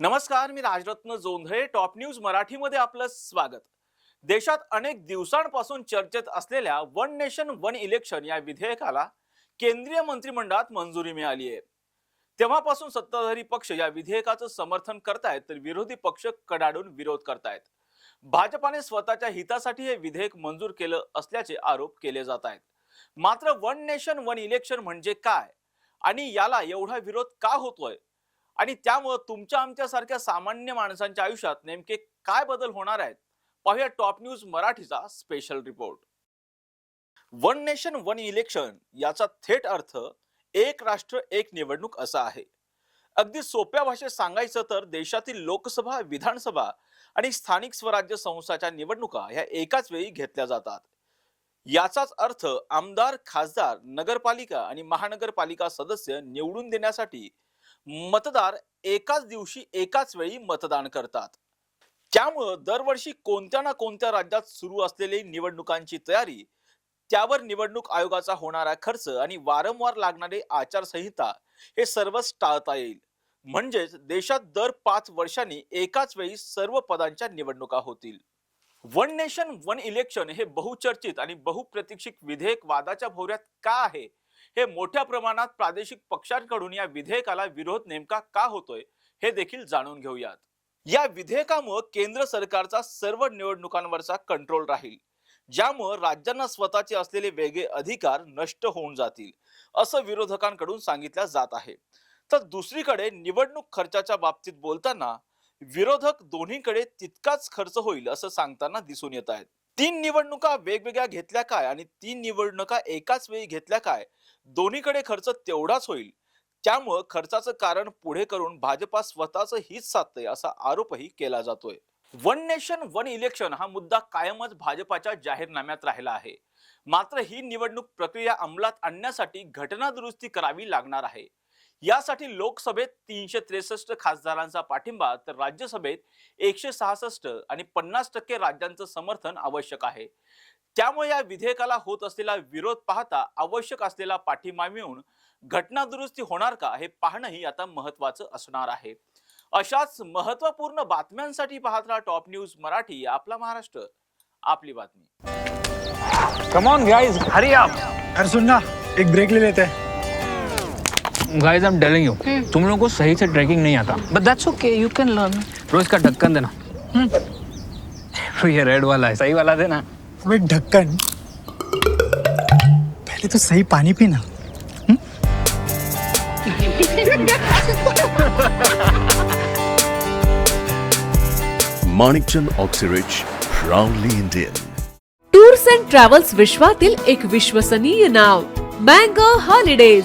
नमस्कार मी Rajratna Jondhale. Top news मराठीमध्ये आपलं स्वागत. देशात अनेक दिवसांपासून चर्चेत असलेल्या वन नेशन वन इलेक्शन या विधेयकाला केंद्रीय मंत्रिमंडळात मंजुरी मिळाली आहे. तेव्हापासून सत्ताधारी पक्ष या विधेयकाचं समर्थन करतायत तर विरोधी पक्ष कडाडून विरोध करतायत. भाजपाने स्वतःच्या हितासाठी हे विधेयक मंजूर केलं असल्याचे आरोप केले जात आहेत मात्र वन नेशन वन इलेक्शन म्हणजे काय? आणि याला एवढा विरोध का होतोय? आणि त्यामुळं तुमच्या आमच्यासारख्या सामान्य माणसांच्या आयुष्यात नेमके काय बदल होणार आहेत? पाहूया टॉप न्यूज मराठीचा special report. One nation one election याचा थेट अर्थ एक राष्ट्र एक निवडणूक असा आहे. अगदी सोप्या भाषेत सांगायचं तर देशातील लोकसभा विधानसभा आणि स्थानिक स्वराज्य संस्थाच्या निवडणुका ह्या एकाच वेळी घेतल्या जातात. याचाच अर्थ आमदार खासदार नगरपालिका आणि महानगरपालिका सदस्य निवडून देण्यासाठी मतदार एकाच दिवशी एकाच वेळी मतदान करतात. त्यामुळं दरवर्षी कोणत्या ना कोणत्या राज्यात सुरू असलेली निवडणुकांची तयारी त्यावर निवडणूक आयोगाचा होणारा खर्च आणि वारंवार लागणारे आचारसंहिता हे सर्वच टाळता येईल. म्हणजेच देशात दर पाच वर्षांनी एकाच वेळी सर्व पदांच्या निवडणुका होतील. वन नेशन वन इलेक्शन हे बहुचर्चित आणि बहुप्रतीक्षित विधेयक वादाच्या भोवऱ्यात का आहे? हे मोठ्या प्रमाणात प्रादेशिक पक्षांकडून या विधेयकाला विरोध नेमका का होतोय हे देखील जाणून घेऊयात. या विधेयकामुळे केंद्र सरकारचा सर्व निवडणुकांवरचा कंट्रोल राहील ज्यामुळे राज्यांना स्वतःचे असलेले वेगळे अधिकार नष्ट होऊन जातील असं विरोधकांकडून सांगितलं जात आहे. तर दुसरीकडे निवडणूक खर्चाच्या बाबतीत बोलताना विरोधक दोन्हीकडे तितकाच खर्च होईल असं सांगताना दिसून येत आहेत. तीन निवडणुका वेगवेगळ्या घेतल्या काय आणि तीन निवडणुका एकाच वेळी घेतल्या काय? दोन्हीकडे खर्च तेवढाच होईल. त्यामुळं खर्चाचं कारण पुढे करून भाजपा स्वतःच हित साधतंय असा आरोपही केला जातोय. वन नेशन वन इलेक्शन हा मुद्दा कायमच भाजपाच्या जाहीरनाम्यात राहिला आहे. मात्र ही निवडणूक प्रक्रिया अंमलात आणण्यासाठी घटना दुरुस्ती करावी लागणार आहे. यासाठी लोकसभेत तीनशे त्रेसष्ट खासदारांचा पाठिंबा तर राज्यसभेत एकशे सहासष्ट आणि पन्नास टक्के राज्यांचं समर्थन आवश्यक आहे. त्यामुळे या विधेयकाला होत असलेला विरोध पाहता आवश्यक असलेला पाठिंबा मिळून घटना दुरुस्ती होणार का हे पाहणंही आता महत्वाचं असणार आहे. अशाच महत्त्वपूर्ण बातम्यांसाठी पाहत राहा टॉप न्यूज मराठी आपला महाराष्ट्र. आपली बातमी. Come on guys hurry up अरे सुन ना एक ब्रेक ले लेते. हैं guys I am telling you तुम लोगों को सही से ट्रैकिंग नहीं आता। But that's okay, you can learn. रोज का ढक्कन देना। तो ये रेड वाला है। सही वाला देना। अबे ढक्कन। पहले तो सही पानी पीना। Manikchand Oxyrich, proudly Indian. Tours and travels विश्वातील एक विश्वसनीय नाव मँगो हॉलिडेज